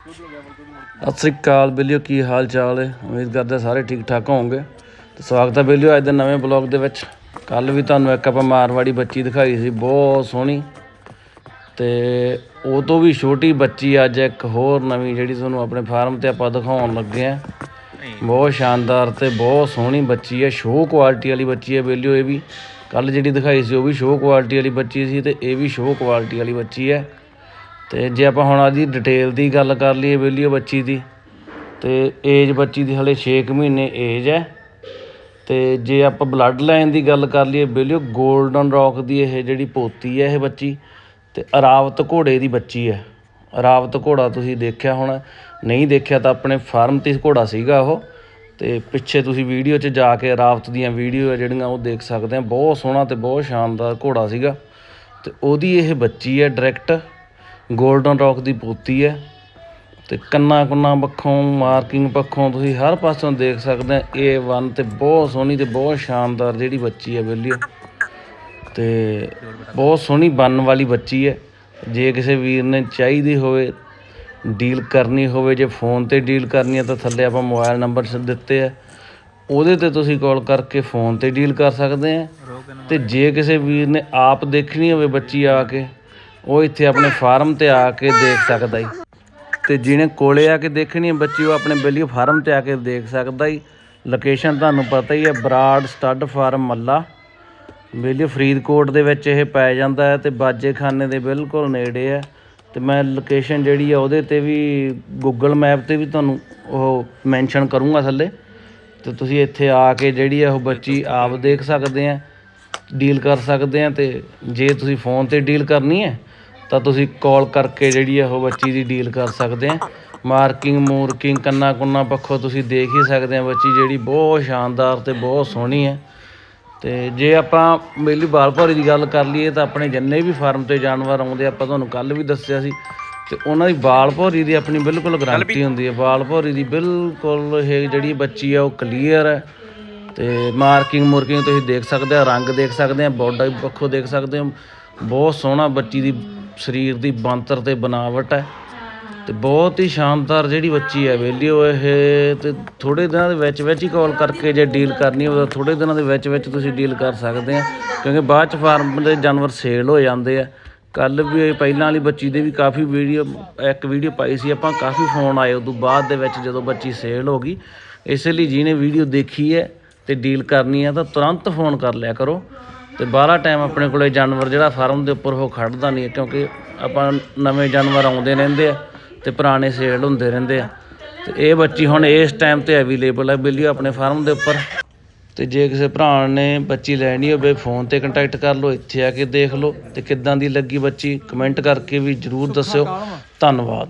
ਸਤਿ ਸ੍ਰੀ ਅਕਾਲ ਬੇਲਿਓ, ਕੀ ਹਾਲ ਚਾਲ ਹੈ? ਉਮੀਦ ਕਰਦੇ ਸਾਰੇ ਠੀਕ ਠਾਕ ਹੋਵੋਗੇ। ਤੇ ਸਵਾਗਤ ਹੈ ਬਿਲਿਓ ਅੱਜ ਦੇ ਨਵੇਂ ਬਲੌਗ ਦੇ ਵਿੱਚ। ਕੱਲ ਵੀ ਤੁਹਾਨੂੰ ਇੱਕ ਆਪਾਂ ਮਾਰਵਾੜੀ ਬੱਚੀ ਦਿਖਾਈ ਸੀ, ਬਹੁਤ ਸੋਹਣੀ। ਤੇ ਉਹ ਤੋਂ ਵੀ ਛੋਟੀ ਬੱਚੀ ਅੱਜ ਇੱਕ ਹੋਰ ਨਵੀਂ ਜਿਹੜੀ ਤੁਹਾਨੂੰ ਆਪਣੇ ਫਾਰਮ ਤੇ ਆਪਾਂ ਦਿਖਾਉਣ ਲੱਗੇ ਆ ਬਹੁਤ ਸ਼ਾਨਦਾਰ ਤੇ ਬਹੁਤ ਸੋਹਣੀ ਬੱਚੀ ਹੈ ਸ਼ੋਅ ਕੁਆਲਿਟੀ ਵਾਲੀ ਬੱਚੀ ਹੈ ਬਿਲਿਓ ਇਹ ਵੀ। ਕੱਲ ਜਿਹੜੀ ਦਿਖਾਈ ਸੀ ਉਹ ਵੀ ਸ਼ੋਅ ਕੁਆਲਿਟੀ ਵਾਲੀ ਬੱਚੀ ਸੀ ਤੇ ਇਹ ਵੀ ਸ਼ੋਅ ਕੁਆਲਿਟੀ ਵਾਲੀ ਬੱਚੀ ਹੈ। ਅਤੇ ਜੇ ਆਪਾਂ ਹੁਣ ਆਦੀ ਡਿਟੇਲ ਦੀ ਗੱਲ ਕਰ ਲਈਏ ਵੀਡੀਓ ਬੱਚੀ ਦੀ, ਤੇ ਏਜ ਬੱਚੀ ਦੀ ਹਾਲੇ ਛੇ ਕੁ ਮਹੀਨੇ ਏਜ ਹੈ। ਅਤੇ ਜੇ ਆਪਾਂ ਬਲੱਡ ਲਾਈਨ ਦੀ ਗੱਲ ਕਰ ਲਈਏ ਵੀਡੀਓ ਗੋਲਡਨ ਰੋਕ ਦੀ ਇਹ ਜਿਹੜੀ ਪੋਤੀ ਹੈ ਇਹ ਬੱਚੀ ਅਤੇ ਅਰਾਵਤ ਘੋੜੇ ਦੀ ਬੱਚੀ ਹੈ। ਅਰਾਵਤ ਘੋੜਾ ਤੁਸੀਂ ਦੇਖਿਆ ਹੋਣਾ, ਨਹੀਂ ਦੇਖਿਆ ਤਾਂ ਆਪਣੇ ਫਾਰਮ ਤੇ ਘੋੜਾ ਸੀਗਾ ਉਹ ਅਤੇ ਪਿੱਛੇ ਤੁਸੀਂ ਵੀਡੀਓ 'ਚ ਜਾ ਕੇ ਅਰਾਵਤ ਦੀਆਂ ਵੀਡੀਓ ਹੈ ਜਿਹੜੀਆਂ ਉਹ ਦੇਖ ਸਕਦੇ ਆ। ਬਹੁਤ ਸੋਹਣਾ ਅਤੇ ਬਹੁਤ ਸ਼ਾਨਦਾਰ ਘੋੜਾ ਸੀਗਾ। ਅਤੇ ਉਹਦੀ ਇਹ ਬੱਚੀ ਹੈ ਡਾਇਰੈਕਟ 골ਡਨ ਰੌਕ ਦੀ ਪੋਤੀ ਹੈ ਤੇ ਕੰਨਾਂ ਕੁੰਨਾਂ ਪੱਖੋਂ ਮਾਰਕਿੰਗ ਪੱਖੋਂ ਤੁਸੀਂ ਹਰ ਪਾਸੋਂ ਦੇਖ ਸਕਦੇ ਆ A1 ਤੇ ਬਹੁਤ ਸੋਹਣੀ ਤੇ ਬਹੁਤ ਸ਼ਾਨਦਾਰ ਜਿਹੜੀ ਬੱਚੀ ਹੈ ਬੇਲੀ ਤੇ ਬਹੁਤ ਸੋਹਣੀ ਬਣਨ ਵਾਲੀ ਬੱਚੀ ਹੈ। ਜੇ ਕਿਸੇ ਵੀਰ ਨੇ ਚਾਹੀਦੀ ਹੋਵੇ ਡੀਲ ਕਰਨੀ ਹੋਵੇ ਜੇ ਫੋਨ ਤੇ ਡੀਲ ਕਰਨੀ ਹੈ ਤਾਂ ਥੱਲੇ ਆਪਾਂ ਮੋਬਾਈਲ ਨੰਬਰ ਦਿੱਤੇ ਆ। ਉਹਦੇ ਤੇ ਤੁਸੀਂ ਕਾਲ ਕਰਕੇ ਫੋਨ ਤੇ ਡੀਲ ਕਰ ਸਕਦੇ ਆ। ਤੇ ਜੇ ਕਿਸੇ ਵੀਰ ਨੇ ਆਪ ਦੇਖਣੀ ਹੋਵੇ ਬੱਚੀ ਆ ਕੇ ਉਹ ਇੱਥੇ ਆਪਣੇ ਫਾਰਮ ਤੇ ਆ ਕੇ ਦੇਖ ਸਕਦਾ ਈ। ਤੇ ਜਿਹਨੇ ਕੋਲੇ ਆ ਕੇ ਦੇਖਣੀ ਹੈ ਬੱਚੀ, ਉਹ ਆਪਣੇ ਬੇਲੀ ਫਾਰਮ ਤੇ ਆ ਕੇ ਦੇਖ ਸਕਦਾ ਈ। ਲੋਕੇਸ਼ਨ ਤੁਹਾਨੂੰ ਪਤਾ ਹੀ ਹੈ ਬਰਾੜ ਸਟੱਡ ਫਾਰਮ ਮੱਲਾ। ਬੇਲੀ ਫਰੀਦਕੋਟ ਦੇ ਵਿੱਚ ਇਹ ਪੈ ਜਾਂਦਾ ਹੈ ਤੇ ਬਾਜੇਖਾਨੇ ਦੇ ਬਿਲਕੁਲ ਨੇੜੇ ਹੈ। ਤੇ ਮੈਂ ਲੋਕੇਸ਼ਨ ਜਿਹੜੀ ਆ ਉਹਦੇ ਤੇ ਵੀ ਗੂਗਲ ਮੈਪ ਤੇ ਵੀ ਤੁਹਾਨੂੰ ਉਹ ਮੈਂਸ਼ਨ ਕਰੂੰਗਾ ਥੱਲੇ। ਤੇ ਤੁਸੀਂ ਇੱਥੇ ਆ ਕੇ ਜਿਹੜੀ ਆ ਉਹ ਬੱਚੀ ਆਪ ਦੇਖ ਸਕਦੇ ਆ ਡੀਲ ਕਰ ਸਕਦੇ ਆ ਤੇ ਜੇ ਤੁਸੀਂ ਫੋਨ ਤੇ ਡੀਲ ਕਰਨੀ ਹੈ ਤਾਂ ਤੁਸੀਂ ਕਾਲ ਕਰਕੇ ਜਿਹੜੀ ਆ ਉਹ ਬੱਚੀ ਦੀ ਡੀਲ ਕਰ ਸਕਦੇ ਆ। ਮਾਰਕਿੰਗ ਮੂਰਕਿੰਗ ਕੰਨਾ ਕੁੰਨਾ ਪੱਖੋਂ ਤੁਸੀਂ ਦੇਖ ਹੀ ਸਕਦੇ ਆ ਬੱਚੀ ਜਿਹੜੀ ਬਹੁਤ ਸ਼ਾਨਦਾਰ ਤੇ ਬਹੁਤ ਸੋਹਣੀ ਹੈ ਤੇ ਜੇ ਆਪਾਂ ਮੇਲੀ ਬਾਲ ਭੌਰੀ ਦੀ ਗੱਲ ਕਰ ਲਈਏ ਤਾਂ ਆਪਣੇ ਜਿੰਨੇ ਵੀ ਫਾਰਮ ਤੇ ਜਾਨਵਰ ਆਉਂਦੇ ਆਪਾਂ ਤੁਹਾਨੂੰ ਕੱਲ ਵੀ ਦੱਸਿਆ ਸੀ। ਤੇ ਉਹਨਾਂ ਦੀ ਬਾਲ ਭੌਰੀ ਦੀ ਆਪਣੀ ਬਿਲਕੁਲ ਗਾਰੰਟੀ ਹੁੰਦੀ ਹੈ ਬਾਲ ਭੌਰੀ ਦੀ ਬਿਲਕੁਲ ਇਹ ਜਿਹੜੀ ਬੱਚੀ ਆ ਉਹ ਕਲੀਅਰ ਹੈ ਤੇ ਮਾਰਕਿੰਗ ਮੁਰਕਿੰਗ ਤੁਸੀਂ ਦੇਖ ਸਕਦੇ ਆ ਰੰਗ ਦੇਖ ਸਕਦੇ ਆ ਬੋਡੀ ਪੱਖੋਂ ਦੇਖ ਸਕਦੇ ਹੋ ਬਹੁਤ ਸੋਹਣਾ ਬੱਚੀ ਦੀ ਸਰੀਰ ਦੀ ਬੰਤਰ ਤੇ ਬਨਾਵਟ ਹੈ। ਤੇ ਬਹੁਤ ਹੀ ਸ਼ਾਨਦਾਰ ਜਿਹੜੀ ਬੱਚੀ ਹੈ ਵੇਲੀਓ ਇਹ ਤੇ ਥੋੜੇ ਦਿਨਾਂ ਦੇ ਵਿੱਚ ਵਿੱਚ ਹੀ ਕਾਲ ਕਰਕੇ ਜੇ ਡੀਲ ਕਰਨੀ ਹੋਵੇ ਤਾਂ ਥੋੜੇ ਦਿਨਾਂ ਦੇ ਵਿੱਚ ਵਿੱਚ ਤੁਸੀਂ ਡੀਲ ਕਰ ਸਕਦੇ ਆ ਕਿਉਂਕਿ ਬਾਅਦ ਚ ਫਾਰਮ ਦੇ ਜਾਨਵਰ ਸੇਲ ਹੋ ਜਾਂਦੇ ਆ। ਕੱਲ ਵੀ ਇਹ ਪਹਿਲਾਂ ਵਾਲੀ ਬੱਚੀ ਦੇ ਵੀ ਕਾਫੀ ਵੀਡੀਓ ਇੱਕ ਵੀਡੀਓ ਪਾਈ ਸੀ ਆਪਾਂ ਕਾਫੀ ਫੋਨ ਆਏ ਉਦੋਂ ਬਾਅਦ ਦੇ ਵਿੱਚ ਜਦੋਂ ਬੱਚੀ ਸੇਲ ਹੋ ਗਈ। ਇਸੇ ਲਈ ਜਿਹਨੇ ਵੀਡੀਓ ਦੇਖੀ ਹੈ ਤੇ ਡੀਲ ਕਰਨੀ ਹੈ ਤਾਂ ਤੁਰੰਤ ਫੋਨ ਕਰ ਲਿਆ ਕਰੋ। ਤੇ ਬਾਹਲਾ ਟਾਈਮ ਆਪਣੇ ਕੋਲੇ ਜਾਨਵਰ ਜਿਹੜਾ ਫਾਰਮ ਦੇ ਉੱਪਰ ਉਹ ਖੜਦਾ ਨਹੀਂ ਹੈ, ਕਿਉਂਕਿ ਆਪਾਂ ਨਵੇਂ ਜਾਨਵਰ ਆਉਂਦੇ ਰਹਿੰਦੇ ਆ ਤੇ ਪੁਰਾਣੇ ਸੇਲ ਹੁੰਦੇ ਰਹਿੰਦੇ ਆ। ਤੇ ਇਹ ਬੱਚੀ ਹੁਣ ਇਸ ਟਾਈਮ ਤੇ ਅਵੇਲੇਬਲ ਹੈ ਬਿੱਲੀ ਆਪਣੇ ਫਾਰਮ ਦੇ ਉੱਪਰ। ਤੇ ਜੇ ਕਿਸੇ ਭਰਾ ਨੇ ਬੱਚੀ ਲੈਣੀ ਹੋਵੇ ਫੋਨ ਤੇ ਕੰਟੈਕਟ ਕਰ ਲਓ, ਇੱਥੇ ਆ ਕੇ ਦੇਖ ਲਓ। ਤੇ ਕਿੱਦਾਂ ਦੀ ਲੱਗੀ ਬੱਚੀ ਕਮੈਂਟ ਕਰਕੇ ਵੀ ਜਰੂਰ ਦੱਸਿਓ। ਧੰਨਵਾਦ।